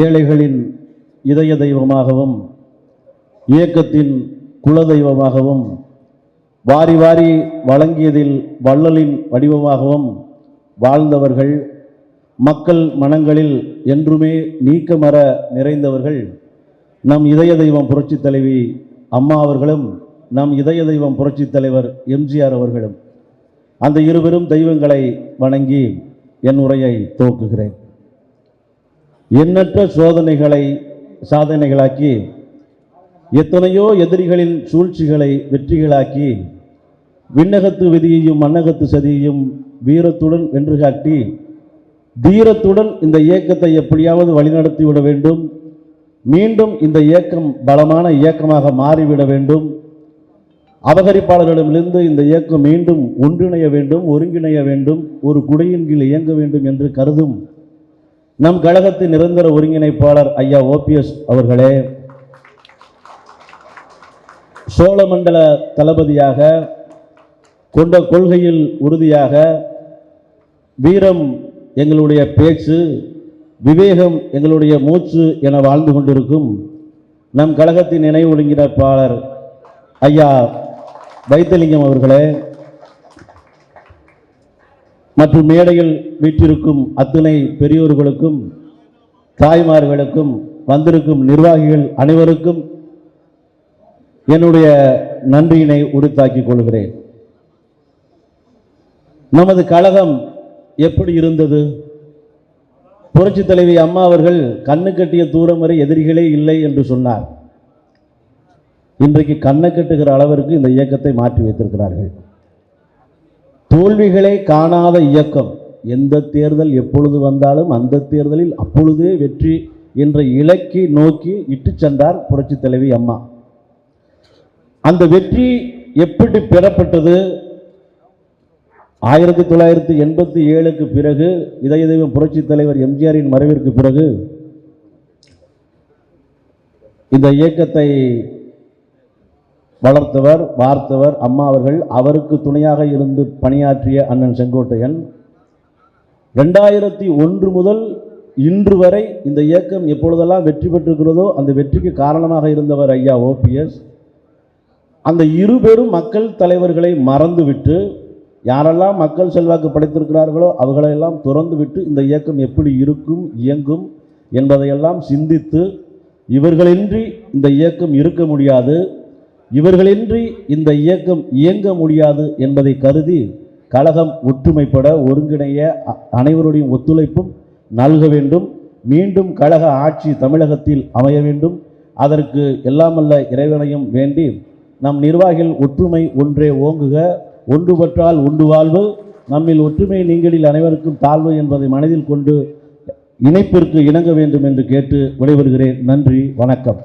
ஏழைகளின் இதய தெய்வமாகவும் இயக்கத்தின் குலதெய்வமாகவும் வாரி வாரி வழங்கியதில் வள்ளலின் வடிவமாகவும் வாழ்ந்தவர்கள் மக்கள் மனங்களில் என்றுமே நீக்கமர நிறைந்தவர்கள் நம் இதய தெய்வம் புரட்சித் தலைவி அம்மா அவர்களும் நம் இதய தெய்வம் புரட்சித் தலைவர் எம்ஜிஆர் அவர்களும் அந்த இருவரும் தெய்வங்களை வணங்கி என் உரையை துவக்குகிறேன். எண்ணற்ற சோதனைகளை சாதனைகளாக்கி எத்தனையோ எதிரிகளின் சூழ்ச்சிகளை வெற்றிகளாக்கி விண்ணகத்து விதியையும் மண்ணகத்து சதியையும் வீரத்துடன் வென்று காட்டி தீரத்துடன் இந்த இயக்கத்தை எப்படியாவது வழிநடத்தி விட வேண்டும். மீண்டும் இந்த இயக்கம் பலமான இயக்கமாக மாறிவிட வேண்டும். அபகரிப்பாளர்களிடமிருந்து இந்த இயக்கம் மீண்டும் ஒன்றிணைய வேண்டும் ஒருங்கிணைய வேண்டும் ஒரு குடையின் கீழ் இயங்க வேண்டும் என்று கருதும் நம் கழகத்தின் நிரந்தர ஒருங்கிணைப்பாளர் ஐயா ஓபிஎஸ் அவர்களே சோழமண்டல தளபதியாக கொண்ட கொள்கையில் உறுதியாக வீரம் எங்களுடைய பேச்சு விவேகம் எங்களுடைய மூச்சு என வாழ்ந்து கொண்டிருக்கும் நம் கழகத்தின் இணை ஒருங்கிணைப்பாளர் ஐயா வைத்தலிங்கம் அவர்களே மற்றும் மேடையில் வீற்றிருக்கும் அத்தனை பெரியோர்களுக்கும் தாய்மார்களுக்கும் வந்திருக்கும் நிர்வாகிகள் அனைவருக்கும் என்னுடைய நன்றியினை உடுத்தாக்கிக் கொள்கிறேன். நமது கழகம் எப்படி இருந்தது? புரட்சி தலைவி அம்மா அவர்கள் கண்ணு கட்டிய தூரம் வரை எதிரிகளே இல்லை என்று சொன்னார். இன்றைக்கு கண்ணை கட்டுகிற அளவிற்கு இந்த இயக்கத்தை மாற்றி வைத்திருக்கிறார்கள். தோல்விகளை காணாத இயக்கம். எந்த தேர்தல் எப்பொழுது வந்தாலும் அந்த தேர்தலில் அப்பொழுதே வெற்றி என்ற இலக்கை நோக்கி இட்டு சென்றார் புரட்சித் தலைவி அம்மா. அந்த வெற்றி எப்படி பெறப்பட்டது? ஆயிரத்தி தொள்ளாயிரத்தி எண்பத்தி ஏழுக்கு பிறகு இதய தெய்வம் புரட்சித் தலைவர் எம்ஜிஆரின் மறைவிற்கு பிறகு இந்த இயக்கத்தை வளர்த்தவர் வார்த்தவர் அம்மா அவர்கள் அவருக்கு துணையாக இருந்து பணியாற்றிய அண்ணன் செங்கோட்டையன். ரெண்டாயிரத்தி ஒன்று முதல் இன்று வரை இந்த இயக்கம் எப்பொழுதெல்லாம் வெற்றி பெற்றிருக்கிறதோ அந்த வெற்றிக்கு காரணமாக இருந்தவர் ஐயா ஓபிஎஸ். அந்த இருபெரும் மக்கள் தலைவர்களை மறந்துவிட்டு யாரெல்லாம் மக்கள் செல்வாக்கு படைத்திருக்கிறார்களோ அவர்களையெல்லாம் துறந்துவிட்டு இந்த இயக்கம் எப்படி இருக்கும் இயங்கும் என்பதையெல்லாம் சிந்தித்து இவர்களின்றி இந்த இயக்கம் இருக்க முடியாது. இவர்களின்றி இந்த இயக்கம் இயங்க முடியாது என்பதை கருதி கழகம் ஒற்றுமைப்பட ஒருங்கிணைய அ- அனைவருடைய ஒத்துழைப்பும் நல்க வேண்டும். மீண்டும் கழக ஆட்சி தமிழகத்தில் அமைய வேண்டும். அதற்கு எல்லாமல்ல இறைவனையும் வேண்டி நம் நிர்வாகிகள் ஒற்றுமை ஒன்றே ஓங்குக. ஒன்றுபற்றால் உண்டு வாழ்வு. நம்மில் ஒற்றுமை நீங்களில் அனைவருக்கும் தாழ்வு என்பதை மனதில் கொண்டு இணைப்பிற்கு இணங்க வேண்டும் என்று கேட்டு விடைபெறுகிறேன். நன்றி. வணக்கம்.